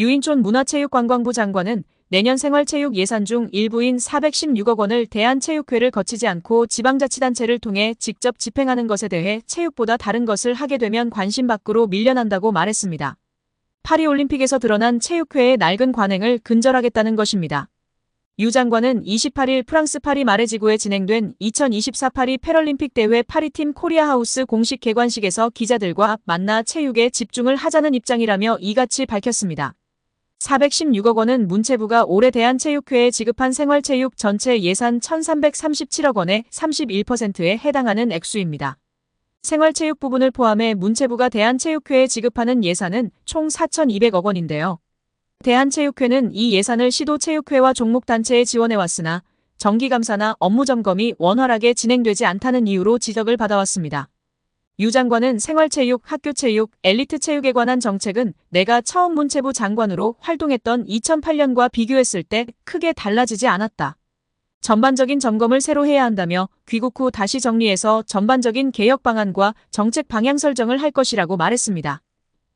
유인촌 문화체육관광부 장관은 내년 생활체육 예산 중 일부인 416억 원을 대한체육회를 거치지 않고 지방자치단체를 통해 직접 집행하는 것에 대해 체육보다 다른 것을 하게 되면 관심 밖으로 밀려난다고 말했습니다. 파리올림픽에서 드러난 체육회의 낡은 관행을 근절하겠다는 것입니다. 유 장관은 28일 프랑스 파리 마레지구에 진행된 2024 파리 패럴림픽 대회 파리팀 코리아 하우스 공식 개관식에서 기자들과 만나 체육에 집중을 하자는 입장이라며 이같이 밝혔습니다. 416억 원은 문체부가 올해 대한체육회에 지급한 생활체육 전체 예산 1337억 원의 31%에 해당하는 액수입니다. 생활체육 부분을 포함해 문체부가 대한체육회에 지급하는 예산은 총 4,200억 원인데요. 대한체육회는 이 예산을 시도체육회와 종목단체에 지원해왔으나 정기감사나 업무점검이 원활하게 진행되지 않다는 이유로 지적을 받아왔습니다. 유 장관은 생활체육, 학교체육, 엘리트체육에 관한 정책은 내가 처음 문체부 장관으로 활동했던 2008년과 비교했을 때 크게 달라지지 않았다. 전반적인 점검을 새로 해야 한다며 귀국 후 다시 정리해서 전반적인 개혁 방안과 정책 방향 설정을 할 것이라고 말했습니다.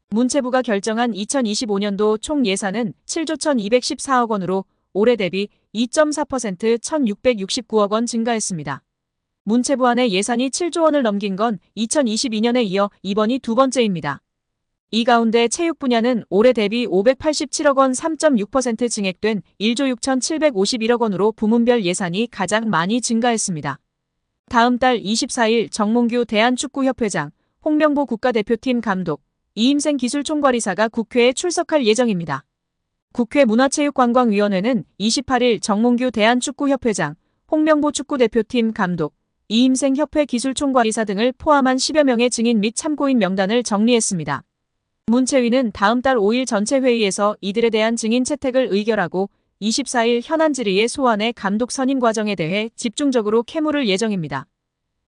문체부가 결정한 2025년도 총 예산은 7조 1214억 원으로 올해 대비 2.4% 1669억 원 증가했습니다. 문체부 안에 예산이 7조 원을 넘긴 건 2022년에 이어 이번이 두 번째입니다. 이 가운데 체육 분야는 올해 대비 587억 원 3.6% 증액된 1조 6,751억 원으로 부문별 예산이 가장 많이 증가했습니다. 다음 달 24일 정몽규 대한축구협회장, 홍명보 국가대표팀 감독, 이임생 기술총괄이사가 국회에 출석할 예정입니다. 국회 문화체육관광위원회는 28일 정몽규 대한축구협회장, 홍명보 축구대표팀 감독, 이임생 협회 기술총괄이사 등을 포함한 10여 명의 증인 및 참고인 명단을 정리했습니다. 문체위는 다음 달 5일 전체 회의에서 이들에 대한 증인 채택을 의결하고 24일 현안 질의의 소환의 감독 선임 과정에 대해 집중적으로 캐물을 예정입니다.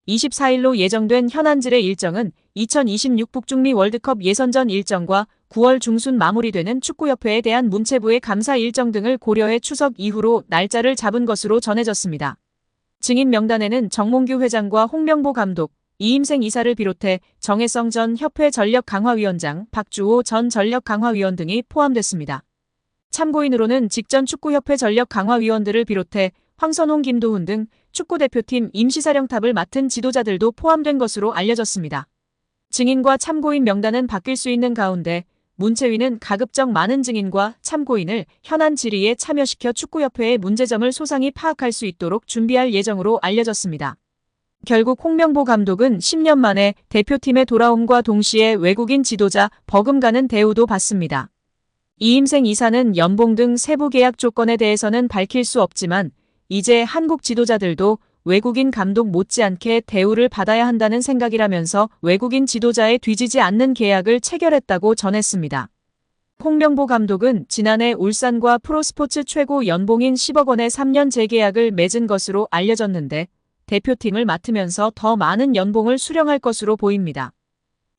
24일로 예정된 현안 질의 일정은 2026 북중미 월드컵 예선전 일정과 9월 중순 마무리되는 축구협회에 대한 문체부의 감사 일정 등을 고려해 추석 이후로 날짜를 잡은 것으로 전해졌습니다. 증인 명단에는 정몽규 회장과 홍명보 감독, 이임생 이사를 비롯해 정혜성 전 협회 전력강화위원장, 박주호 전 전력강화위원 등이 포함됐습니다. 참고인으로는 직전 축구협회 전력강화위원들을 비롯해 황선홍 김도훈 등 축구대표팀 임시사령탑을 맡은 지도자들도 포함된 것으로 알려졌습니다. 증인과 참고인 명단은 바뀔 수 있는 가운데 문체위는 가급적 많은 증인과 참고인을 현안 질의에 참여시켜 축구협회의 문제점을 소상히 파악할 수 있도록 준비할 예정으로 알려졌습니다. 결국 홍명보 감독은 10년 만에 대표팀에 돌아옴과 동시에 외국인 지도자 버금가는 대우도 받습니다. 이임생 이사는 연봉 등 세부 계약 조건에 대해서는 밝힐 수 없지만 이제 한국 지도자들도 외국인 감독 못지않게 대우를 받아야 한다는 생각이라면서 외국인 지도자에 뒤지지 않는 계약을 체결했다고 전했습니다. 홍명보 감독은 지난해 울산과 프로스포츠 최고 연봉인 10억 원의 3년 재계약을 맺은 것으로 알려졌는데 대표팀을 맡으면서 더 많은 연봉을 수령할 것으로 보입니다.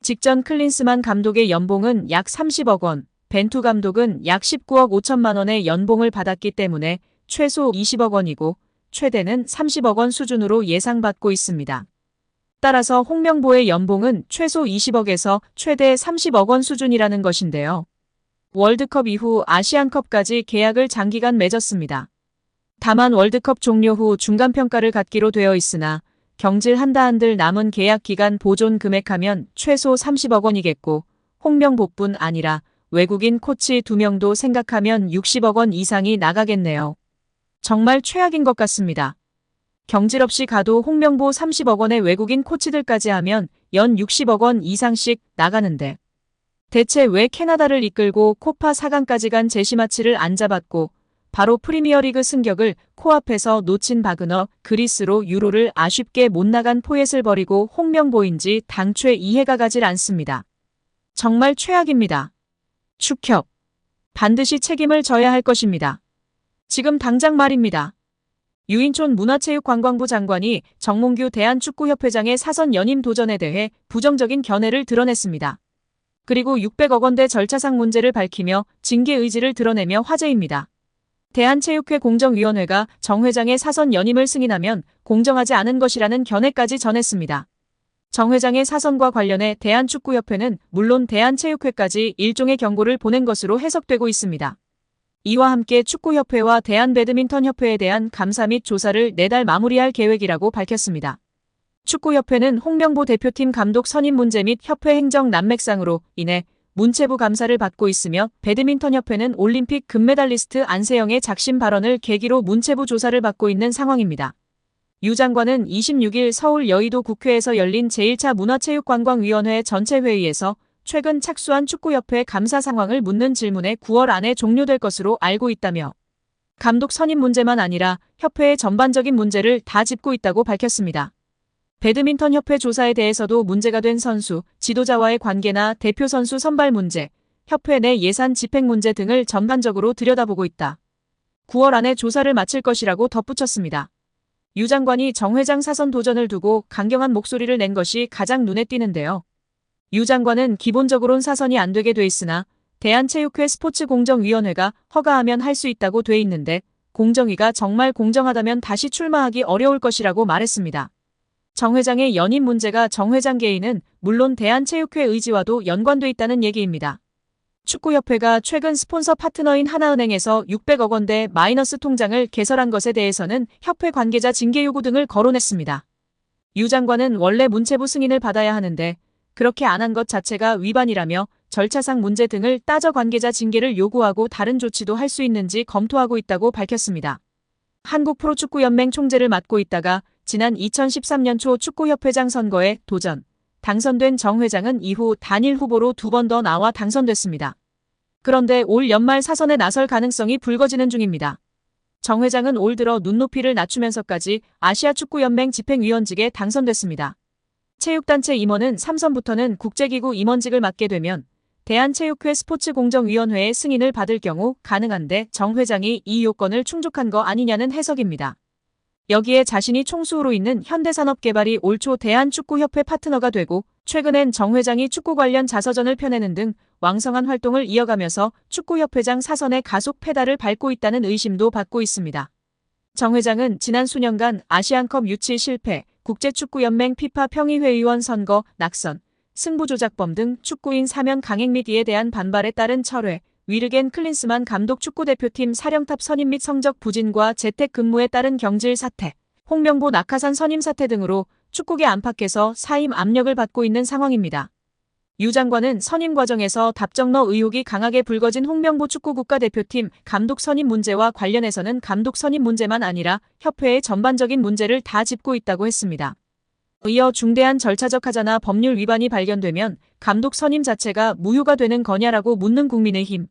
직전 클린스만 감독의 연봉은 약 30억 원, 벤투 감독은 약 19억 5천만 원의 연봉을 받았기 때문에 최소 20억 원이고 최대는 30억 원 수준으로 예상받고 있습니다. 따라서 홍명보의 연봉은 최소 20억에서 최대 30억 원 수준이라는 것인데요. 월드컵 이후 아시안컵까지 계약을 장기간 맺었습니다. 다만 월드컵 종료 후 중간평가를 갖기로 되어 있으나 경질 한다 한들 남은 계약 기간 보존 금액하면 최소 30억 원이겠고 홍명보뿐 아니라 외국인 코치 2명도 생각하면 60억 원 이상이 나가겠네요. 정말 최악인 것 같습니다. 경질 없이 가도 홍명보 30억 원의 외국인 코치들까지 하면 연 60억 원 이상씩 나가는데 대체 왜 캐나다를 이끌고 코파 4강까지 간 제시마치를 안 잡았고 바로 프리미어리그 승격을 코앞에서 놓친 바그너 그리스로 유로를 아쉽게 못 나간 포엣을 버리고 홍명보인지 당최 이해가 가질 않습니다. 정말 최악입니다. 축협. 반드시 책임을 져야 할 것입니다. 지금 당장 말입니다. 유인촌 문화체육관광부 장관이 정몽규 대한축구협회장의 사선 연임 도전에 대해 부정적인 견해를 드러냈습니다. 그리고 600억 원대 절차상 문제를 밝히며 징계 의지를 드러내며 화제입니다. 대한체육회 공정위원회가 정 회장의 사선 연임을 승인하면 공정하지 않은 것이라는 견해까지 전했습니다. 정 회장의 사선과 관련해 대한축구협회는 물론 대한체육회까지 일종의 경고를 보낸 것으로 해석되고 있습니다. 이와 함께 축구협회와 대한배드민턴협회에 대한 감사 및 조사를 내달 마무리할 계획이라고 밝혔습니다. 축구협회는 홍명보 대표팀 감독 선임 문제 및 협회 행정 난맥상으로 인해 문체부 감사를 받고 있으며 배드민턴협회는 올림픽 금메달리스트 안세영의 작심 발언을 계기로 문체부 조사를 받고 있는 상황입니다. 유 장관은 26일 서울 여의도 국회에서 열린 제1차 문화체육관광위원회 전체 회의에서 최근 착수한 축구협회 감사 상황을 묻는 질문에 9월 안에 종료될 것으로 알고 있다며 감독 선임 문제만 아니라 협회의 전반적인 문제를 다 짚고 있다고 밝혔습니다. 배드민턴 협회 조사에 대해서도 문제가 된 선수, 지도자와의 관계나 대표 선수 선발 문제, 협회 내 예산 집행 문제 등을 전반적으로 들여다보고 있다. 9월 안에 조사를 마칠 것이라고 덧붙였습니다. 유 장관이 정 회장 사선 도전을 두고 강경한 목소리를 낸 것이 가장 눈에 띄는데요. 유 장관은 기본적으론 사선이 안 되게 돼 있으나 대한체육회 스포츠공정위원회가 허가하면 할 수 있다고 돼 있는데 공정위가 정말 공정하다면 다시 출마하기 어려울 것이라고 말했습니다. 정 회장의 연임 문제가 정 회장 개인은 물론 대한체육회 의지와도 연관돼 있다는 얘기입니다. 축구협회가 최근 스폰서 파트너인 하나은행에서 600억 원대 마이너스 통장을 개설한 것에 대해서는 협회 관계자 징계 요구 등을 거론했습니다. 유 장관은 원래 문체부 승인을 받아야 하는데 그렇게 안 한 것 자체가 위반이라며 절차상 문제 등을 따져 관계자 징계를 요구하고 다른 조치도 할 수 있는지 검토하고 있다고 밝혔습니다. 한국 프로축구연맹 총재를 맡고 있다가 지난 2013년 초 축구협회장 선거에 도전, 당선된 정 회장은 이후 단일 후보로 두 번 더 나와 당선됐습니다. 그런데 올 연말 사선에 나설 가능성이 불거지는 중입니다. 정 회장은 올 들어 눈높이를 낮추면서까지 아시아축구연맹 집행위원직에 당선됐습니다. 체육단체 임원은 3선부터는 국제기구 임원직을 맡게 되면 대한체육회 스포츠공정위원회의 승인을 받을 경우 가능한데 정 회장이 이 요건을 충족한 거 아니냐는 해석입니다. 여기에 자신이 총수로 있는 현대산업개발이 올 초 대한축구협회 파트너가 되고 최근엔 정 회장이 축구 관련 자서전을 펴내는 등 왕성한 활동을 이어가면서 축구협회장 사선의 가속 페달을 밟고 있다는 의심도 받고 있습니다. 정 회장은 지난 수년간 아시안컵 유치 실패, 국제축구연맹 피파 평의회의원 선거, 낙선, 승부조작범 등 축구인 사면 강행 및 이에 대한 반발에 따른 철회, 위르겐 클린스만 감독 축구대표팀 사령탑 선임 및 성적 부진과 재택 근무에 따른 경질 사태, 홍명보 낙하산 선임 사태 등으로 축구계 안팎에서 사임 압력을 받고 있는 상황입니다. 유 장관은 선임 과정에서 답정너 의혹이 강하게 불거진 홍명보 축구 국가대표팀 감독 선임 문제와 관련해서는 감독 선임 문제만 아니라 협회의 전반적인 문제를 다 짚고 있다고 했습니다. 이어 중대한 절차적 하자나 법률 위반이 발견되면 감독 선임 자체가 무효가 되는 거냐라고 묻는 국민의힘.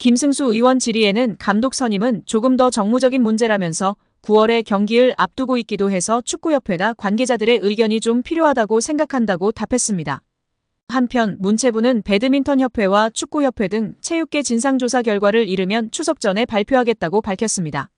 김승수 의원 질의에는 감독 선임은 조금 더 정무적인 문제라면서 9월에 경기를 앞두고 있기도 해서 축구협회나 관계자들의 의견이 좀 필요하다고 생각한다고 답했습니다. 한편 문체부는 배드민턴협회와 축구협회 등 체육계 진상조사 결과를 이르면 추석 전에 발표하겠다고 밝혔습니다.